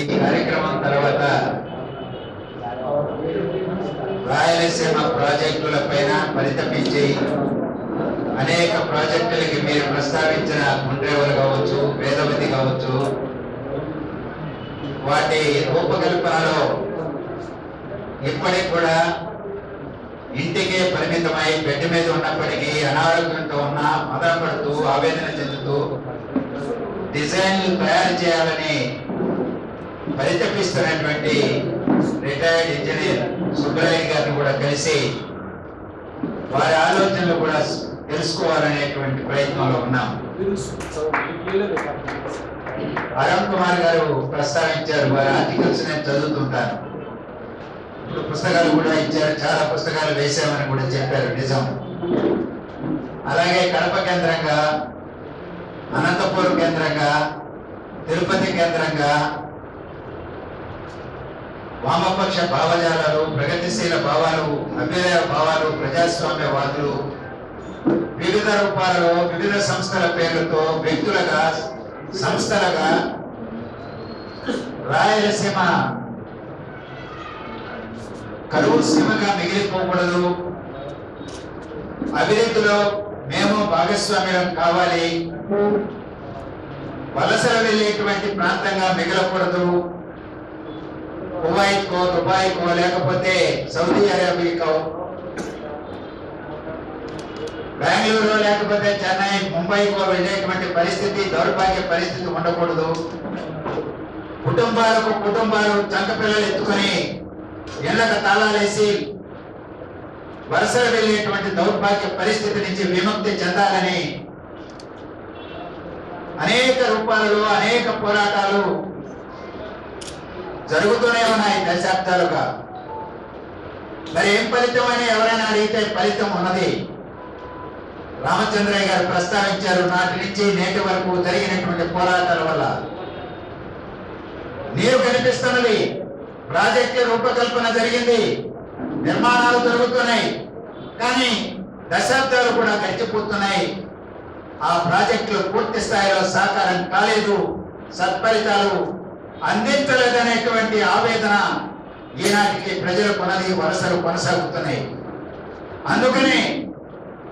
ఈ కార్యక్రమం తర్వాత రాయలసీమ ప్రాజెక్టుల పైన పరితపించి అనేక ప్రాజెక్టులకి మీరు ప్రస్తావించిన గుండ్రేవులు కావచ్చు వేదవతి కావచ్చు వాటి రూపకల్పనలో ఇప్పటికి కూడా ఇంటికే పరిమితమై బెడ్ మీద ఉన్నప్పటికీ అనారోగ్యంతో ఉన్న మదనపడుతూ ఆవేదన చెందుతూ డిజైన్లు తయారు చేయాలని పరితపిస్తున్నటువంటి రిటైర్డ్ ఇంజనీర్ సుబ్బరాయ్ గారిని కూడా కలిసి వారి ఆలోచనలు కూడా తెలుసుకోవాలనేటువంటి ప్రయత్నంలో ఉన్నాం. అరుణ్ కుమార్ గారు ప్రస్తావించారు వారి ఆర్టికల్స్ నేను చదువుతుంటాను. ఇప్పుడు పుస్తకాలు కూడా ఇచ్చారు చాలా పుస్తకాలు వేశామని కూడా చెప్పారు నిజం. అలాగే కడప కేంద్రంగా అనంతపురం కేంద్రంగా తిరుపతి కేంద్రంగా వామపక్ష భావజాలాలు ప్రగతిశీల భావాలు అభ్యుదయ భావాలు ప్రజాస్వామ్యవాదులు వివిధ రూపాలలో వివిధ సంస్థల పేర్లతో వ్యక్తులుగా సంస్థలుగా రాయలసీమ కరువు సీమగా మిగిలిపోకూడదు. అభివృద్ధిలో మేము భాగస్వామ్యం కావాలి. వలసలు వెళ్ళేటువంటి ప్రాంతంగా మిగలకూడదు. కువైట్కో దుబాయ్కో లేకపోతే సౌదీ అరేబియాకో బెంగళూరు లేకపోతే చెన్నై ముంబైకో వెళ్ళేటువంటి పరిస్థితి దౌర్భాగ్య పరిస్థితి ఉండకూడదు. కుటుంబాలకు కుటుంబాలు చంక పిల్లలు ఎత్తుకొని ఇళ్ళకు తాళాలేసి వరుసలు వెళ్ళేటువంటి దౌర్భాగ్య పరిస్థితి నుంచి విముక్తి చెందాలని అనేక రూపాలలో అనేక పోరాటాలు జరుగుతూనే ఉన్నాయి దశాబ్దాలుగా. మరి ఏం ఫలితం అని ఎవరైనా అడిగితే ఫలితం ఉన్నది? రామచంద్రయ్య గారు ప్రస్తావించారు నాటి నుంచి నేటి వరకు జరిగినటువంటి పోరాటాల వల్ల నీరు కనిపిస్తున్నది. ప్రాజెక్టు రూపకల్పన జరిగింది. నిర్మాణాలు జరుగుతున్నాయి. కానీ దశాబ్దాలు కూడా గడిచిపోతున్నాయి. ఆ ప్రాజెక్టులు పూర్తి స్థాయిలో సాకారం కాలేదు. సత్ఫలితాలు అందించలేదనేటువంటి ఆవేదన ఈనాటికి ప్రజలు కొనది వలసలు కొనసాగుతున్నాయి. అందుకని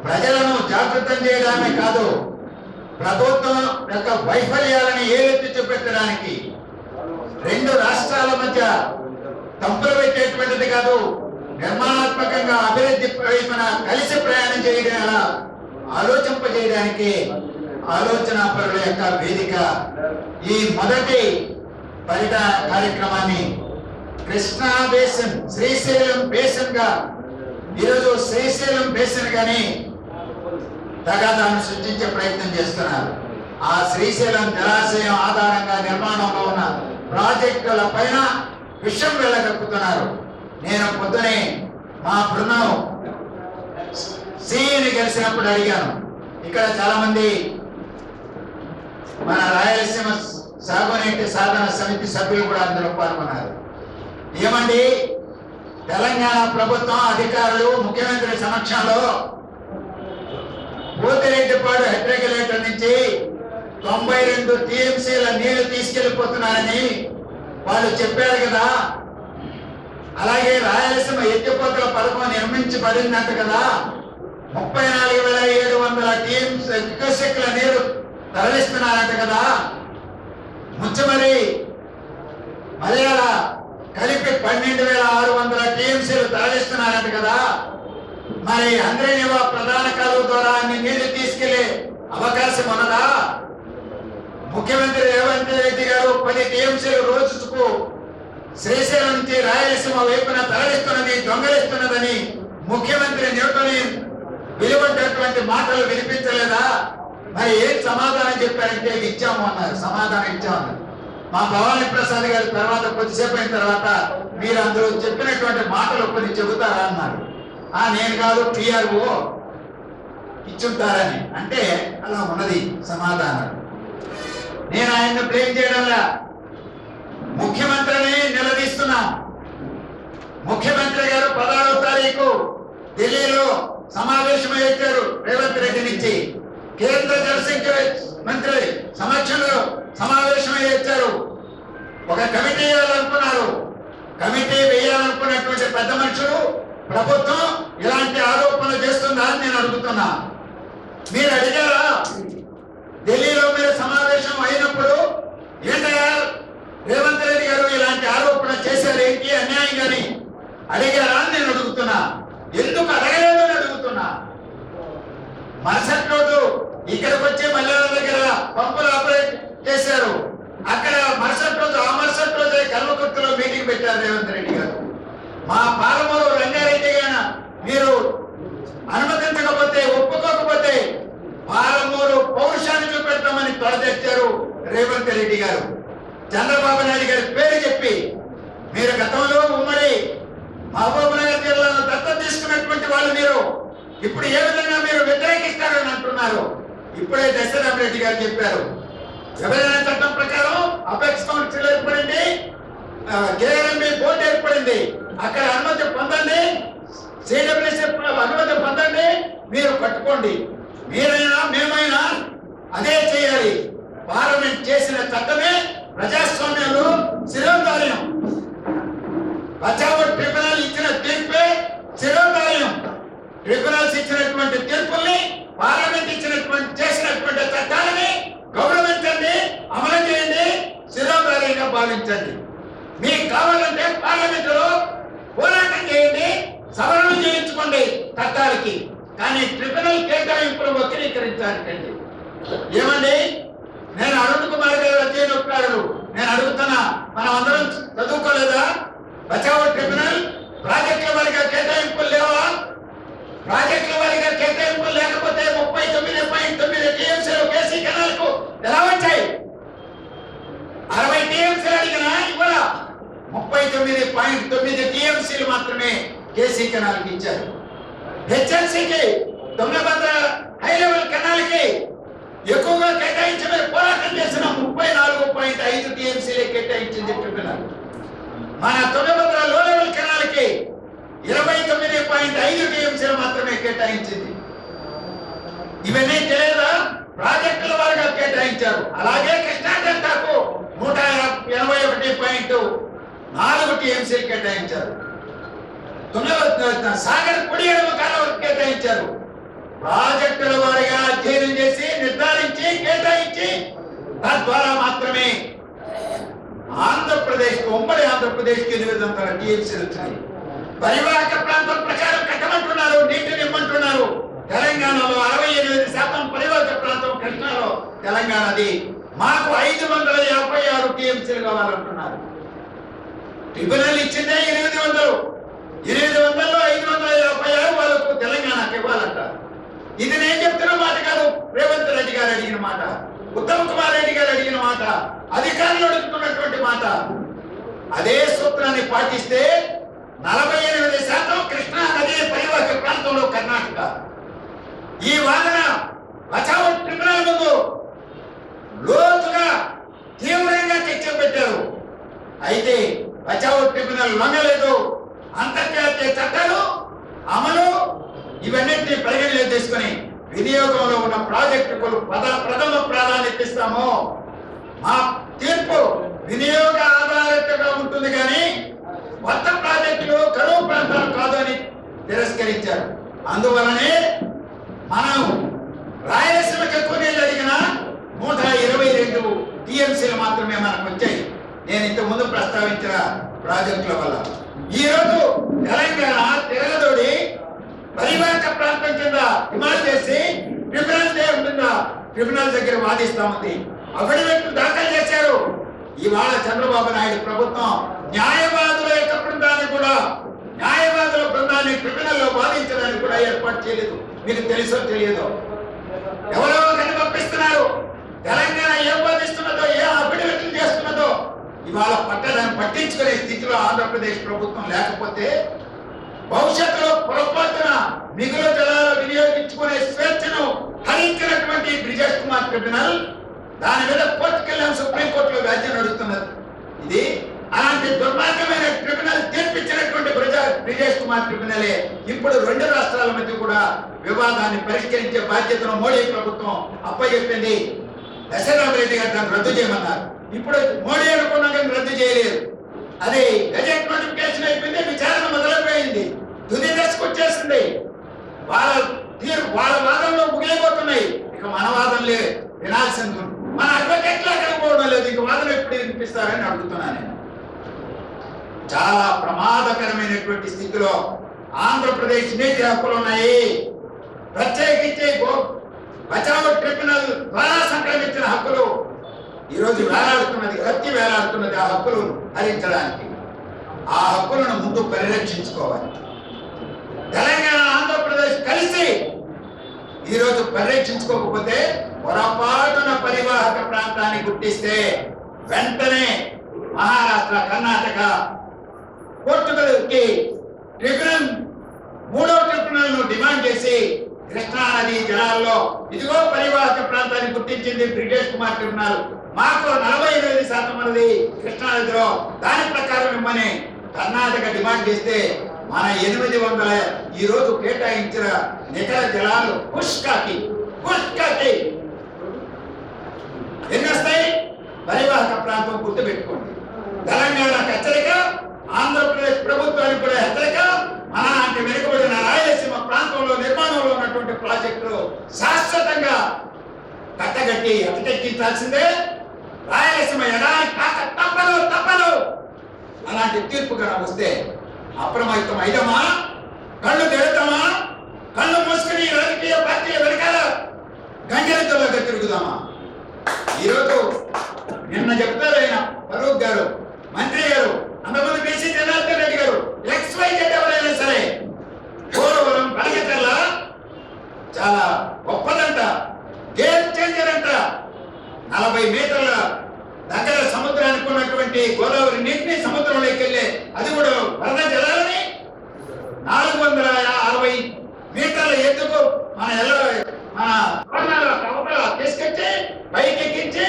ప్రజలను జాగృతం చేయడమే కాదు ప్రభుత్వం యొక్క వైఫల్యాలను ఏలెత్తి చూపెట్టడానికి రెండు రాష్ట్రాల మధ్య తంపులు పెట్టేటువంటిది కాదు నిర్మాణాత్మకంగా అభివృద్ధి వైపున కలిసి ప్రయాణం చేయడం ఎలా ఆలోచింపజేయడానికి ఆలోచన పరుల యొక్క వేదిక ఈ మొదటి ఫలిత కార్యక్రమాన్ని కృష్ణా బేసన్ శ్రీశైలం బేసన్గా ఈరోజు శ్రీశైలం బేసన్ గాని తగాదాన్ని సృష్టించే ప్రయత్నం చేస్తున్నారు. ఆ శ్రీశైలం జలాశయం ఆధారంగా నిర్మాణంలో ఉన్న ప్రాజెక్టుల పైన విషయం వెళ్ళగక్కుతున్నారు. నేను పొద్దునే మా బృందం సిఇని కలిసినప్పుడు అడిగాను. ఇక్కడ చాలా మంది మన రాయలసీమ సాగునీటి సాధన సమితి సభ్యులు కూడా అందులో పాల్గొన్నారు. ఏమండి? తెలంగాణ ప్రభుత్వం అధికారులు ముఖ్యమంత్రి సమక్షంలో పోతిరెడ్డిపాడు హెడ్ రెగ్యులేటర్ నుంచి తొంభై రెండు టీఎంసీల నీళ్ళు తీసుకెళ్ళిపోతున్నారని వాళ్ళు చెప్పారు కదా. అలాగే రాయలసీమ ఎత్తిపోతల పథకం నిర్మించబడిందంట కదా. ముప్పై నాలుగు వేల ఏడు వందల టీఎంసీ క్యూసెక్ల నీరు తరలిస్తున్నారంట కదా. ముచ్చమరి మలయాళ కలిపి పన్నెండు వేల ఆరు వందల టీఎంసీలు తరలిస్తున్నారంట కదా. మరి అంద్రేనివా ప్రధాన కాలువ ద్వారా అన్ని నీళ్ళు తీసుకెళ్ళే అవకాశం ఉన్నదా? ముఖ్యమంత్రి రేవంత్ రెడ్డి గారు పది టీఎంసీలు రోజుకు శ్రీశైలం నుంచి రాయలసీమ వైపున తరలిస్తున్నది దొంగలిస్తున్నదని ముఖ్యమంత్రి న్యూటని విలువంటటువంటి మాటలు వినిపించలేదా? మరి ఏం సమాధానం చెప్పారంటే ఇచ్చాము అన్నారు. సమాధానం ఇచ్చామన్నారు మా భవానీ ప్రసాద్ గారి తర్వాత కొద్దిసేపు అయిన తర్వాత మీరు అందరూ చెప్పినటువంటి మాటలు కొన్ని చెబుతారా అన్నారు. ఆ నేను కాదు పిఆర్ఓ ఇచ్చుంటారని. అంటే అలా ఉన్నది సమాధానం. నేను ఆయన్ని బ్లేమ్ చేయడంలా. ముఖ్యమంత్రిని నిలదీస్తున్నాం. ముఖ్యమంత్రి గారు పదహారవ తారీఖు ఢిల్లీలో సమావేశం అయ్యారు రేవంత్ రెడ్డి నుంచి. కేంద్ర జలశక్తి మంత్రి సమక్షంలో సమావేశమై వచ్చారు ఒక కమిటీ వేయాలనుకున్నారు. కమిటీ వేయాలనుకున్నటువంటి పెద్ద మనుషులు ప్రభుత్వం ఇలాంటి ఆరోపణలు చేస్తుందా అని నేను అడుగుతున్నా. మీరు అడిగారా? ఢిల్లీలో మీరు సమావేశం అయినప్పుడు ఏంటయ్యా రేవంత్ రెడ్డి గారు ఇలాంటి ఆరోపణ చేశారు ఏంటి? అన్యాయంగాని అడిగారా అని నేను అడుగుతున్నా. ఎందుకు అడగలేదు అని అడుగుతున్నా. మరుసటి రోజు ఇక్కడికి వచ్చే మల్లెల దగ్గర పంపులు ఆపరేట్ చేశారు. అక్కడ మరుసటి రోజు ఆ మరుసటి రోజే కల్వకుర్తిలో మీటింగ్ పెట్టారు రేవంత్ రెడ్డి గారు. మా పాలమూరు రంగారెడ్డి గారు మీరు అనుమతించకపోతే ఒప్పుకోకపోతే పాలమూరు పౌరుషాన్ని చూపెడతామని తొలదెచ్చారు రేవంత్ రెడ్డి గారు. చంద్రబాబు నాయుడు గారి పేరు చెప్పి మీరు గతంలో ఉమ్మడి మహబూబ్ నగర్ జిల్లాలో దత్తత తీసుకున్నటువంటి వాళ్ళు మీరు. ఇప్పుడు ఏ విధంగా మీరు వ్యతిరేకిస్తారని అంటున్నారు? ఇప్పుడే దశరథ రెడ్డి గారు చెప్పారు. విభజన చట్టం ప్రకారం అపెక్స్ కౌన్సిల్ ఏర్పడింది కేఆర్ఎంబి బోర్డు ఏర్పడింది అక్కడ అనుమతి పొందండి సిడబ్ల్యూసీ అనుమతి పొందండి మీరు కట్టుకోండి. మీరైనా మేమైనా అదే చేయాలి. పార్లమెంట్ చేసిన చట్టమే ప్రజాస్వామ్యంలో శిరోధార్యం. బచావో ట్రిబ్యునల్ ఇచ్చిన తీర్పే శిరోధార్యం. ట్రిబ్యునల్స్ ఇచ్చినటువంటి తీర్పుల్ని పార్లమెంట్ ఇచ్చినటువంటి చేసినటువంటి చట్టాలని గౌరవించండి అమలు చేయండి శిరోధారీగా భావించండి మీకు కావాలంటే పార్లమెంటులో పోరాటం చేయండి సవరణ చేయించుకోండి చట్టాలకి. కానీ ట్రిబ్యునల్ కేటాయింపులు వక్రీకరించాలండి. ఏమండి? నేను అరుణ్ కుమార్ గారు అధ్యయనకారులు నేను అడుగుతున్నా మనం అందరం చదువుకోలేదా? బచావో ట్రిబ్యునల్? ప్రాజెక్టుల వారిగా కేటాయింపులు లేవా? ప్రాజెక్ట్ టీఎంసీలు కేసీ ఎలా వచ్చాయి? అరవై టీఎంసీలు అడిగినా ఇవాళ ముప్పై తొమ్మిది పాయింట్ తొమ్మిది టీఎంసీలు మాత్రమే కేసీ కెనాల్కి ఇచ్చారు. హెచ్ఎల్సీకి తుంగభద్ర హై లెవెల్ కెనాల్కి ఎక్కువగా కేటాయించమని పోరాటం చేసిన ముప్పై నాలుగు పాయింట్ ఐదు టీఎంసీలే కేటాయించింది ట్రిబ్యునల్ మన తుంగభద్ర లో లెవెల్ కెనాల్కి ఇరవై తొమ్మిది పాయింట్ ఐదు టీఎంసీలు మాత్రమే కేటాయించింది. ఇవన్నీ తెలియదా? ప్రాజెక్టుల వారిగా కేటాయించారు అలాగే కృష్ణా డెల్టాకు నూట ఎనభై ఒకటి పాయింట్ నాలుగు టీఎంసీలు కేటాయించారు తుంగభద్ర సాగర్ కుడి ఎడమ కాలువలకు కేటాయించారు ప్రాజెక్టుల వారిగా అధ్యయనం చేసి నిర్ధారించి కేటాయించి తద్వారా మాత్రమే ఆంధ్రప్రదేశ్ ఉమ్మడి ఆంధ్రప్రదేశ్కి ఎనిమిది వందల టీఎంసీలు వచ్చినాయి. పరివాహక ప్రాంతం ప్రకారం కట్టమంటున్నారు నీటిని ఇమ్మంటున్నారు. తెలంగాణలో అరవై ఎనిమిది శాతం పరివర్త ప్రాంతం కృష్ణాలో తెలంగాణది. మాకు ఐదు వందల యాభై ఆరు టీఎంసీలు కావాలంటున్నారు. ట్రిబ్యునల్ ఇచ్చిందే ఎనిమిది వందలు. ఎనిమిది వందలు ఐదు వందల యాభై ఆరు వాళ్ళకు తెలంగాణకి ఇవ్వాలంట ఇది నేను చెప్తున్న మాట కాదు. రేవంత్ రెడ్డి గారు అడిగిన మాట. ఉత్తమ్ కుమార్ రెడ్డి గారు అడిగిన మాట. అధికారులు అడుగుతున్నటువంటి మాట. అదే సూత్రాన్ని పాటిస్తే నలభై ఎనిమిది శాతం కృష్ణా నది పరివాహక ప్రాంతంలో కర్ణాటక. ఈ వాదన బచావో ట్రిబ్యునల్ ముందు లోతుగా తీవ్రంగా చర్చ పెట్టారు. అయితే బచావో ట్రిబ్యునల్ లొంగలేదు అంతర్జాతీయ చట్టాలు అమలు ఇవన్నింటినీ పరిగణలో తీసుకొని వినియోగంలో ఉన్న ప్రాజెక్టుకు ప్రథమ ప్రాధాన్యత ఇస్తాము. మా తీర్పు వినియోగ ఆధారితంగా ఉంటుంది కానీ కొత్త ప్రాజెక్టులు కరువు ప్రాంతాలు కాదు అని తిరస్కరించారు. అందువలనే మనం రాయలసీమకి ఎక్కువ నీళ్ళు అడిగిన నూట ఇరవై రెండు టీఎంసీలు మాత్రమే మనకు వచ్చాయి. నేను ఇంతకు ముందు ప్రస్తావించిన ప్రాజెక్టుల వల్ల. ఈ తెలంగాణ తిరగదోడి పరివాహక ప్రాంతం కింద డిమాండ్ చేసి ట్రిబ్యునల్ కింద ట్రిబ్యునల్ దగ్గర వాదిస్తా ఉంది అఫిడవిట్ దాఖలు చేశారు. ఇవాళ చంద్రబాబు నాయుడు ప్రభుత్వం న్యాయవాదుల యొక్క బృందాన్ని కూడా న్యాయవాదుల బృందాన్ని ట్రిబ్యునల్లో లో కూడా ఏర్పాటు చేయలేదు. మీకు తెలుసో తెలియదో? ఎవరో ఒకరిని పంపిస్తున్నారు. తెలంగాణ ఏం వాదిస్తున్నదో ఏ అభివృద్ధి చేస్తున్నదో ఇవాళ పట్టదాన్ని పట్టించుకునే స్థితిలో ఆంధ్రప్రదేశ్ ప్రభుత్వం లేకపోతే భవిష్యత్తులో పొరపాటున మిగులు జలాలు వినియోగించుకునే స్వేచ్ఛను హరించినటువంటి బ్రిజేష్ కుమార్ ట్రిబ్యునల్ దాని మీద కోర్టుకు సుప్రీంకోర్టులో వ్యాజ్యం నడుస్తున్నది. ఇది అలాంటి దుర్మార్గమైన క్రిమినల్ తీర్పిచ్చినటువంటి ప్రజా బ్రిజేష్ కుమార్ క్రిమినలే. ఇప్పుడు రెండు రాష్ట్రాల మధ్య కూడా వివాదాన్ని పరిష్కరించే బాధ్యతను మోడీ ప్రభుత్వం అప్పచెప్పింది. దశరథ రెడ్డి గారు దాన్ని రద్దు చేయమన్నారు. ఇప్పుడు మోడీ అనుకున్నా కానీ రద్దు చేయలేదు. అది గజెట్ నోటిఫికేషన్ అయిపోయింది విచారణ మొదలైపోయింది. తుది దశకు వచ్చేసింది. వాళ్ళ తీరు వాళ్ళ వాదంలో ముగిలిపోతున్నాయి ఇక మన వాదనలే వినాల్సింది. మన అడ్వకేట్లు అక్కడ పోవడం లేదు. ఇక వాదన ఎప్పుడు వినిపిస్తారని అడుగుతున్నాను నేను. చాలా ప్రమాదకరమైనటువంటి స్థితిలో ఆంధ్రప్రదేశ్ నీతి హక్కులు ఉన్నాయి. ప్రత్యేకించి బచావో ట్రిబ్యునల్ ద్వారా సంక్రమించిన హక్కులు. ఈరోజు వేలాడుతున్నది కత్తి వేలాడుతున్నది ఆ హక్కులు హరించడానికి. ఆ హక్కులను ముందు పరిరక్షించుకోవాలి. తెలంగాణ ఆంధ్రప్రదేశ్ కలిసి ఈరోజు పరిరక్షించుకోకపోతే పొరపాటున పరివాహక ప్రాంతాన్ని గుర్తిస్తే వెంటనే మహారాష్ట్ర కర్ణాటక పోర్చుగల్కి ట్రిబ్యునల్ మూడో ట్రిబ్యునల్ డిమాండ్ చేసి కృష్ణా నది జలాల్లో ఇదిగో పరివాహక ప్రాంతాన్ని గుర్తించింది బ్రిటిష్ కుమార్ ట్రిబ్యునల్. మాకు నలభై ఎనిమిది శాతం ఉన్నది కృష్ణా నదిలో దాని ప్రకారం ఇమ్మని కర్ణాటక డిమాండ్ చేస్తే మన ఎనిమిది వందల ఈ రోజు కేటాయించిన నికర జలాలు పుష్కకి పుష్కకి. ఎన్ని వస్తాయి? పరివాహక ప్రాంతం గుర్తుపెట్టుకోండి. తెలంగాణకు హెచ్చరిక ఆంధ్రప్రదేశ్ ప్రభుత్వానికి కూడా హెచ్చరిక. అలాంటి వెనుకబడిన రాయలసీమ ప్రాంతంలో నిర్మాణంలో ఉన్నటువంటి ప్రాజెక్టులు శాశ్వతంగా కట్టగట్టి అటకెక్కించాల్సిందే రాయలసీమ ఎడారి కాక తప్పదు తప్పదు. అలాంటి తీర్పు కనుక వస్తే అప్రమత్తం అయిదమ్మా కళ్ళు తెడతామా కళ్ళు మూసుకుని ఈ రాజకీయ పార్టీల వెనకాల గంగెలతోగా తిరుగుదామా ఈరోజు నిన్న చెప్తారు ఆయన ఫరూక్ గారు మంత్రి గారు అంతమంది బీసీ జనార్దన్ రెడ్డి గారు ఎక్స్ వై జెడ్ ఎవరైనా సరే పోలవరం పలకచర్ల చాలా గొప్పదంట గేమ్ చేంజర్ అంట నలభై మీటర్ల దగ్గర సముద్రానికి ఉన్నటువంటి గోదావరి నీటిని సముద్రంలోకి వెళ్ళే అది కూడా వరద జలాలని నాలుగు వందల అరవై మీటర్ల ఎత్తుకు మన ఎల్ల మన కోణాల కవపల తీసుకొచ్చి పైకి ఎక్కించి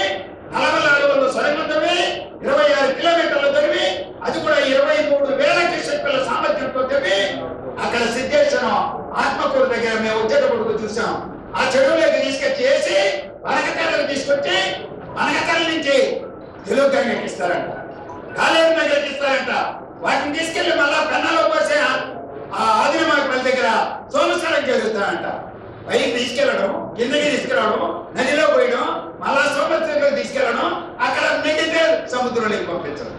నలభై అడవుల్లో సొరంగం తవ్వి ఇరవై ఆరు కిలోమీటర్లు తవ్వి అది కూడా ఇరవై మూడు వేల క్యూసెక్కుల సామర్థ్యంతో తవ్వి అక్కడ సిద్ధేశ్వరం ఆత్మకూరు దగ్గర మేము వచ్చేటప్పుడు చూసాం ఆ చెరువులోకి తీసుకొచ్చి వేసి వనకకర్రకు తీసుకొచ్చి వనకకర్ర నుంచి తెలుగు ఎక్కిస్తారంట ఇస్తారంట కాలేరు దగ్గరికి ఇస్తారంట వాటిని తీసుకెళ్ళి మళ్ళా పెన్నలో పోసే ఆ- ఆ ఆదినమాపల్లి దగ్గర సోమస్కారం జరుగుతారంట పైకి తీసుకెళ్ళడం కిందకి తీసుకెళ్ళడం నదిలో పోయడం మళ్ళా సోమస్కారం తీసుకెళ్ళడం అక్కడ మిగిలితే సముద్రంలోకి పంపించడం.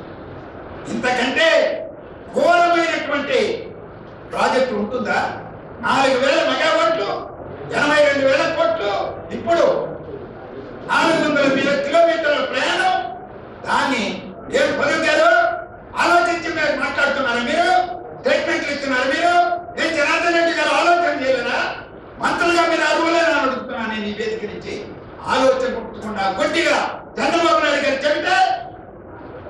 ఇంతకంటే ఘోరమైనటువంటి ప్రాజెక్టు ఉంటుందా? నాలుగు వేల మెగావాట్లు ఎనభై రెండు వేల కోట్లు ఇప్పుడు నాలుగు వందల దాన్ని ఏం పలుకారు ఆలోచించి మీరు మాట్లాడుతున్నారు మీరు స్టేట్మెంట్లు ఇస్తున్నారు మీరు ఏం జనార్దన్ రెడ్డి గారు ఆలోచన చేయలేదా మంత్రులుగా మీరు అరువులేని అడుగుతున్నాను నేను ఈ వేదిక నుంచి ఆలోచన పుట్టకుండా గట్టిగా చంద్రబాబు నాయుడు గారు చెబితే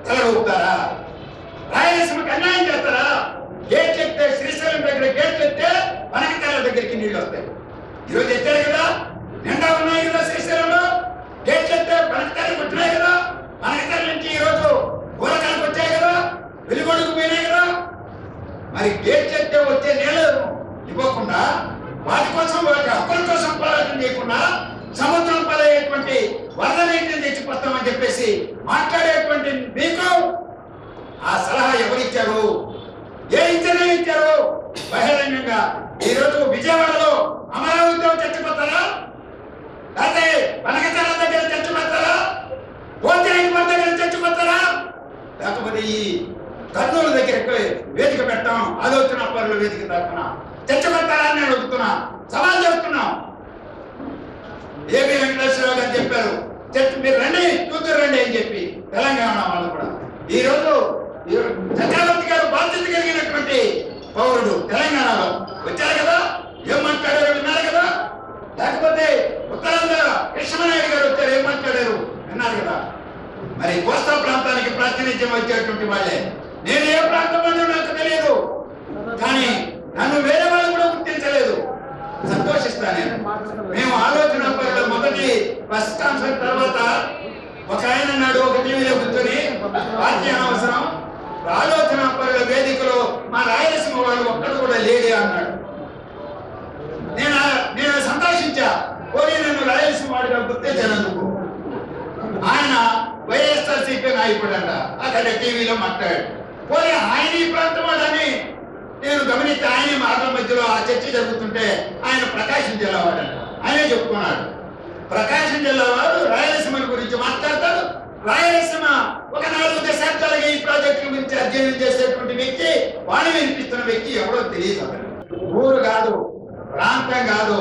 తెలగొప్పుతారా రాయలసీమకి అన్యాయం చేస్తారా గేట్ ఎత్తే శ్రీశైలం దగ్గర గేట్ ఎత్తే వనకతాల దగ్గరికి నీళ్ళు వస్తాయి ఈరోజు ఎత్తారు కదా నిండా ఉన్నాయి కదా శ్రీశైలంలో గేట్ ఎత్తే వనకతాలకు వచ్చినాయి కదా వనకతాల నుంచి ఈరోజు ఊరకాలకు వచ్చాయి కదా వెలుగొడుకు పోయినాయి కదా మరి గేట్ చెప్తే వచ్చే నీళ్ళు ఇవ్వకుండా వాటి కోసం వాటి హక్కుల కోసం పోరాటం చేయకుండా సముద్రం పాలయ్యేటువంటి వరద నీటిని తెచ్చిపోతామని చెప్పేసి మాట్లాడేటువంటి మీకు ఆ సలహా ఎవరిచ్చారు? ఏ ఇచ్చారో ఇచ్చారు? బహిరంగంగా. ఈ రోజు విజయవాడలో అమరావతిలో చచ్చిపోతారా లేకపోతే పనకచాల దగ్గర చచ్చిపోతారా పోతిరెడ్డి దగ్గర చచ్చిపోతారా లేకపోతే ఈ కర్నూలు దగ్గర వేదిక పెట్టాం ఆలోచన పనులు వేదిక తరఫున. చచ్చిపోతారా అని అడుగుతున్నా. సవాల్ చేస్తున్నాం. ఏబి వెంకటేశ్వరరావు గారు చెప్పారు. చచ్చి మీరు రండి కూతురు రండి అని చెప్పి. తెలంగాణ వాళ్ళు కూడా. ఈరోజు ఈ రోజు చక్రవర్తి గారు బాధ్యత కలిగినటువంటి పౌరుడు తెలంగాణలో. వచ్చారు కదా? ఏం మాట్లాడారు విన్నారు కదా? లేకపోతే ఉత్తరాంధ్ర కృష్ణనాయుడు గారు వచ్చారు ఏం మాట్లాడారు విన్నారు కదా? మరి కోస్తా ప్రాంతానికి ప్రాతినిధ్యం వచ్చేటువంటి వాళ్ళే. నేను ఏ ప్రాంతం అని నాకు తెలియదు. కానీ నన్ను వేరే వాళ్ళు కూడా గుర్తించలేదు. సంతోషిస్తాను నేను. మేము ఆలోచన పరుల మొదటి ఫస్ట్ కాన్ఫరెన్స్ తర్వాత ఒక ఆయన నాడు ఒక టీవీలో కూర్చొని పార్టీ అవసరం ఆలోచన పరుల వేదికలో మా రాయలసీమ వాళ్ళు ఒక్కడు కూడా లేడే అన్నాడు. నేను నేను సంతోషించా. పోయి నన్ను రాయలసీమ వాడిగా గుర్తించినందుకు ఆయన వైఎస్ఆర్సీ నాయకుడు అంట అక్కడ టీవీలో మాట్లాడాడు. పోనీ ఆయన ఈ ప్రాంతం వాడని నేను గమనిస్తే ఆయన మాటల మధ్యలో ఆ చర్చ జరుగుతుంటే ఆయన ప్రకాశం జిల్లా వాడంట. ఆయనే చెప్పుకున్నాడు. ప్రకాశం జిల్లా వాడు రాయలసీమ గురించి మాట్లాడతాడు. రాయలసీమ ఒక నాలుగు దశాబ్దాలుగా ఈ ప్రాజెక్టు గురించి అధ్యయనం చేసేటువంటి వ్యక్తి వాణి వినిపిస్తున్న వ్యక్తి ఎవరో తెలియదు ఊరు కాదు ప్రాంతం కాదు.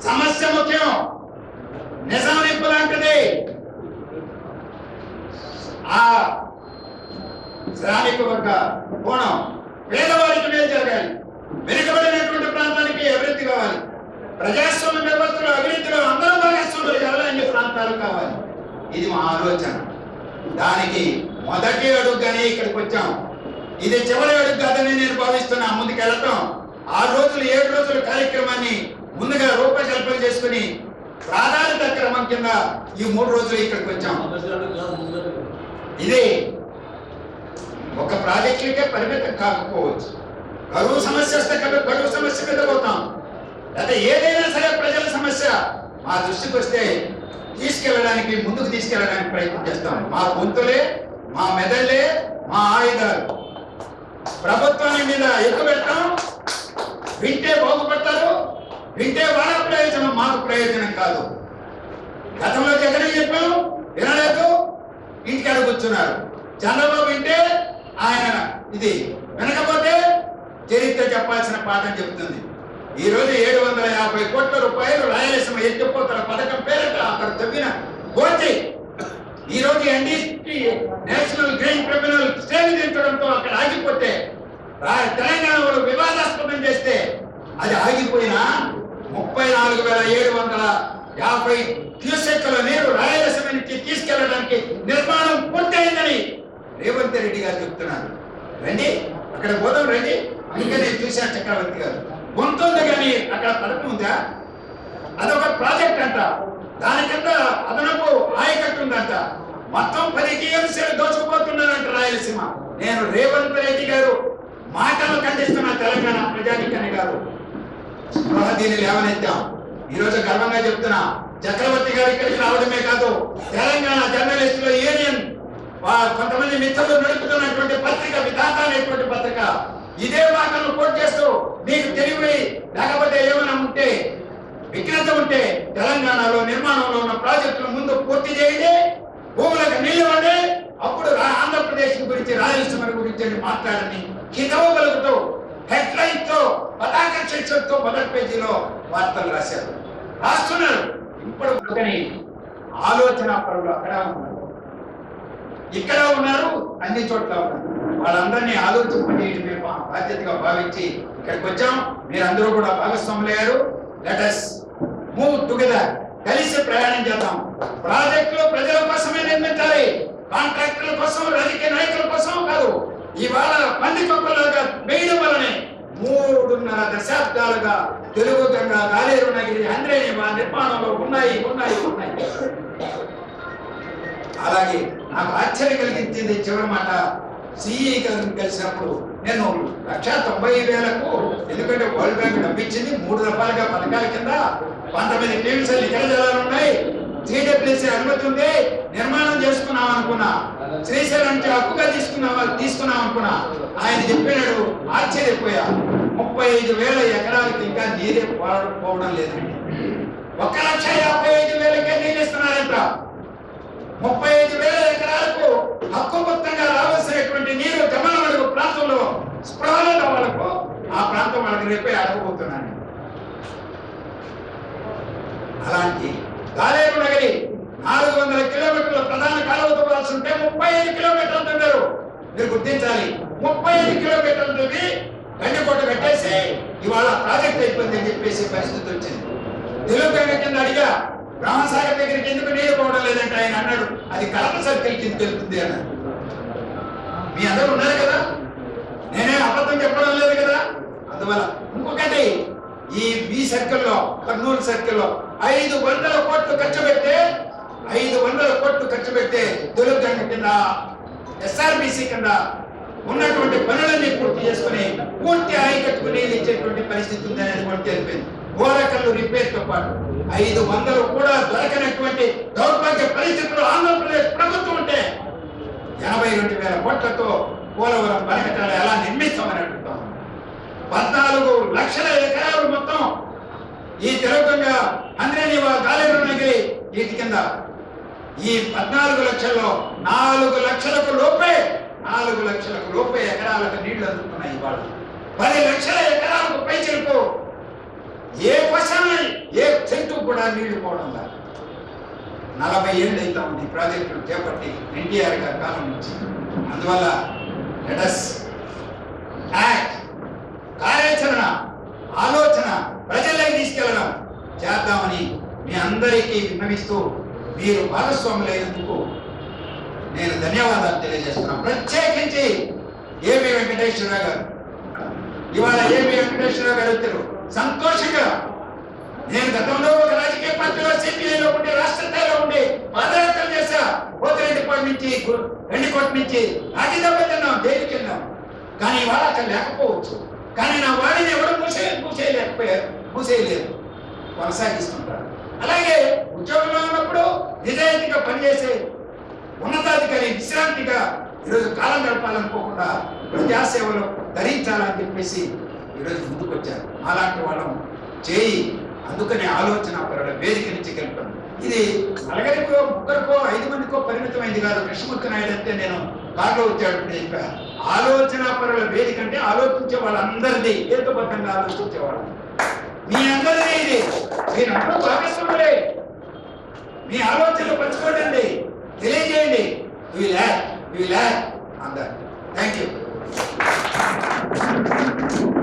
సమస్య ముఖ్యం. నిజం నిప్పు లాంటిది. ఆ శ్రామిక వర్గ కోణం పేదవారికి మేలు జరగాలి. వెనుకబడినటువంటి ప్రాంతానికి అభివృద్ధి కావాలి. ప్రజాస్వామ్య వ్యవస్థలో అభివృద్ధిలో అందరూ భాగస్వాములు కావాలి అన్ని ప్రాంతాలు కావాలి. ఇది మా ఆలోచన. దానికి మొదటి అడుగుగానే ఇక్కడికి వచ్చాం. ఇది చివరి అడుగు కాదని నేను భావిస్తున్నా. ముందుకు వెళ్ళటం ఆరు రోజులు ఏడు రోజుల కార్యక్రమాన్ని ముందుగా రూపకల్పన చేసుకుని ప్రాధాన్యత క్రమం కింద ఈ మూడు రోజులు ఇక్కడికి వచ్చాం. ఇది ఒక ప్రాజెక్టులకే పరిమితం కాకపోవచ్చు. కరువు సమస్య వస్తే కరువు కరువు సమస్య మీద పోతాం. ఏదైనా సరే ప్రజల సమస్య మా దృష్టికి వస్తే తీసుకెళ్ళడానికి ముందుకు తీసుకెళ్ళడానికి ప్రయత్నం చేస్తాం. మా గొంతులే మా మెదళ్ళే మా ఆయుధాలు. ప్రభుత్వాన్ని మీద ఎక్కువ పెట్టాం వింటే బాగుపడతారు వింటే వాళ్ళ ప్రయోజనం మాకు ప్రయోజనం కాదు. గతంలో జగన్ చెప్పాం వినలేదు ఇంటికాడ కూర్చున్నారు. చంద్రబాబు వింటే ఆయన ఇది వినకపోతే చరిత్ర చెప్పాల్సిన పాఠం చెబుతుంది. ఈ రోజు ఏడు వందల యాభై కోట్ల రూపాయలు రాయలసీమ ఎత్తిపోతల పథకం పేరట అక్కడ తవ్విన గోచి ఈ రోజు ఎన్డీసీ నేషనల్ గ్రీన్ ట్రిబ్యునల్ శ్రేణి అక్కడ ఆగిపోతే రా- తెలంగాణ వాళ్ళు వివాదాస్పదం చేస్తే అది ఆగిపోయినా ముప్పై నాలుగు వేల ఏడు వందల యాభై క్యూసెక్కుల నీరు రాయలసీమ నుంచి తీసుకెళ్ళడానికి నిర్మాణం పూర్తయిందని రేవంత్ రెడ్డి గారు చెప్తున్నారు. రండి అక్కడ పోదాం రండి. అందుకే నేను చూశాను చక్రవర్తి గారు. ఉంటుంది కానీ అక్కడ పథకం ఉందా? అదొక ప్రాజెక్ట్ అంట. దాని కింద అదనపు ఆయకట్టు ఉందంట. మొత్తం పది టీఎంసీలు దోచుకుపోతున్నారంట రాయలసీమ. నేను రేవంత్ రెడ్డి గారు మాటలు ఖండిస్తున్న తెలంగాణ ప్రజానికని గారు స్పృహ దీన్ని లేవనెత్తాం. ఈ రోజు గర్వంగా చెప్తున్నా చక్రవర్తి గారు ఇక్కడికి రావడమే కాదు తెలంగాణ జర్నలిస్టుల యూనియన్ వా- కొంతమంది మిత్రులు నడుపుతున్నటువంటి పత్రిక విధాత అనేటువంటి పత్రిక ఇదే మాటలను కోట్ చేస్తూ మీకు తెలివి లేకపోతే ఏమైనా ఉంటే విఘ్నత ఉంటే తెలంగాణలో నిర్మాణంలో ఉన్న ప్రాజెక్టులు ముందు పూర్తి చేయండి భూములకు నీళ్ళు అప్పుడు ఆంధ్రప్రదేశ్ గురించి రాయలసీమ గురించి మాట్లాడని ఈ పలుకుతూ హెడ్లైన్తో పతాక శీర్షికతో మొదటి పేజీలో వార్తలు రాశారు. రాస్తున్నారు. ఇప్పుడు ఆలోచన పరులు అక్కడ ఉన్నారు. ఇక్కడ ఉన్నారు అన్ని చోట్ల ఉన్నారు. వాళ్ళందరినీ ఆలోచింపజేయడమే మా బాధ్యతగా భావించి ఇక్కడికి వచ్చాం. మీరందరూ కూడా భాగస్వాములయ్యారు. లెట్ మూవ్ టుగెదర్ కలిసి ప్రయాణం చేద్దాం. ప్రాజెక్టులు ప్రజల కోసమే నిర్మించాలి. కాంట్రాక్టుల కోసం రాజకీయ నాయకుల కోసం కాదు. ఇవాళ పంది కుక్కలాగా వేయడం వలనే మూడున్నర దశాబ్దాలుగా తెలుగు గంగా గాలేరు నగిరి అంద్రేని మా నిర్మాణంలో ఉన్నాయి ఉన్నాయి ఉన్నాయి. అలాగే నాకు ఆశ్చర్యం కలిగించింది చివరి మాట. సిఈ గారు కలిసినప్పుడు నేను లక్ష తొంభై వేలకు ఎందుకంటే వరల్డ్ బ్యాంక్ డబ్బిచ్చింది మూడు రూపాయలుగా పథకాల కింద పంతొమ్మిది టీవీసీలు ఇతర జలాలు ఉన్నాయి. సిడబ్ల్యూసీ అనుమతి ఉంది. నిర్మాణం చేసుకున్నాం అనుకున్నా. శ్రీశైలం నుంచి హక్కుగా తీసుకున్నావా తీసుకున్నాం అనుకున్నా. ఆయన చెప్పినాడు ఆశ్చర్యపోయా. ముప్పై ఐదు వేల ఎకరాలకు ఇంకా నీరే పోవడం లేదండి. ఒక లక్ష యాభై ఐదు వేలకే నీళ్ళు ఇస్తున్నారంట. ముప్పై ఐదు వేల ఎకరాలకు హక్కుబద్ధంగా రావాల్సినటువంటి నీరు జమలమడుగు ప్రాంతంలో స్పృహలో వాళ్ళకు ఆ ప్రాంతం వాళ్ళకి రేపే అడగబోతున్నాను అలాంటి గాలేరు నగరి నాలుగు వందల కిలోమీటర్ల ప్రధాన కాలువతో పోవాల్సి ఉంటే ముప్పై ఐదు కిలోమీటర్లు తవ్వారు మీరు గుర్తించాలి ముప్పై ఐదు కిలోమీటర్లు తవ్వి గండికోట కట్టేసి ఇవాళ ప్రాజెక్ట్ అయిపోయింది అని చెప్పేసి పరిస్థితి వచ్చింది. తెలుగు కింద అడిగా బ్రహ్మసాగర్ దగ్గరికి ఎందుకు నేయకపోవడం పోవడం లేదంటే ఆయన అన్నాడు అది కలప సర్కిల్ కింద తెలుపుతుంది అన్నాడు. మీ అందరూ ఉన్నారు కదా? నేనే అబద్ధం చెప్పడం లేదు కదా? అందువల్ల ఇంకొకటి ఈ బి సర్కిల్లో కర్నూలు సర్కిల్లో ఐదు వందల కోట్లు ఖర్చు పెడితే ఐదు వందల కోట్లు ఖర్చు పెడితే తెలుగు గంగ కింద ఎస్ఆర్బిసి కింద ఉన్నటువంటి పనులన్నీ పూర్తి చేసుకుని పూర్తి ఆయకట్టుకు నీళ్ళు ఇచ్చేటువంటి పరిస్థితి ఉందనేది కూడా తెలిపింది. గోరకల్లు రిపేర్తో పాటు ఐదు వందలు కూడా దొరకనటువంటి దౌర్భాగ్య పరిస్థితులు ఆంధ్రప్రదేశ్ ప్రభుత్వం ఉంటే వేల కోట్లతో పోలవరం బలకటాలు ఎలా నిర్మిస్తామని అడుగుతాం. పద్నాలుగు లక్షల ఎకరాలు మొత్తం ఈ తిరగంగా అందరినీ గాలిలో నగిలి వీటి కింద. ఈ పద్నాలుగు లక్షల్లో నాలుగు లక్షలకు లోపే నాలుగు లక్షలకు లోపే ఎకరాలకు నీళ్ళు అందుతున్నాయి ఇవాళ. పది లక్షల ఎకరాలకు పైచిలకు ఏ క్వశ్చన్ ఏ చెట్టు కూడా నీళ్ళు పోవడం లేదు నలభై ఏళ్ళు అవుతా ఉంది ప్రాజెక్టులు చేపట్టి ఎన్టీఆర్ గారి కాలం నుంచి. అందువల్ల లెటస్ యాక్ట్ కార్యాచరణ ఆలోచన ప్రజలకి తీసుకెళ్ళడం చేద్దామని మీ అందరికీ విన్నవిస్తూ మీరు భాగస్వాములైనందుకు నేను ధన్యవాదాలు తెలియజేస్తున్నాను. ప్రత్యేకించి ఏమి వెంకటేశ్వరరావు గారు. ఇవాళ ఏమి వెంకటేశ్వరరావు గారు వచ్చారు. సంతోషంగా. నేను గతంలో ఒక రాజకీయ పార్టీలో సిపిఐలో ఉండి రాష్ట్ర స్థాయిలో ఉండి పాదయాత్రలు చేశా. పోతిరెడ్డిపాటి నుంచి రెండు వెండికోట నుంచి రాజీనామా తిన్నాం జైలుకి వెళ్ళాం. కానీ ఇవాళ అక్కడ లేకపోవచ్చు. కానీ నా వాడిని ఎవరు మూసే మూసేయలేకపోయారు మూసేయలేరు. కొనసాగిస్తుంటారు. అలాగే ఉద్యోగంలో ఉన్నప్పుడు నిజాయితీగా పనిచేసే ఉన్నతాధికారి విశ్రాంతిగా ఈరోజు కాలం గడపాలనుకోకుండా ప్రజాసేవలో ధరించాలని చెప్పేసి ఈరోజు ముందుకు వచ్చారు అలాంటి వాళ్ళం. చేయి. అందుకని ఆలోచన పరుల వేదిక నుంచి గెలుపాను ఇది నలగరికో ముగ్గురికో ఐదు మందికో పరిమితమైంది కాదు. కృష్ణమూర్తి నాయుడు అంటే నేను కారులో వచ్చాడు ఆలోచన పరుల వేదిక అంటే ఆలోచించే వాళ్ళందరిది. ఏకబద్ధంగా ఆలోచించేవాళ్ళు మీ అందరిది ఇది. మీరందరూ భాగస్వాములే. మీ ఆలోచనలు పంచుకోండి. తెలియజేయండి. యూ ల్యాక్ యూ ల్యాక్ అందరు థ్యాంక్ యూ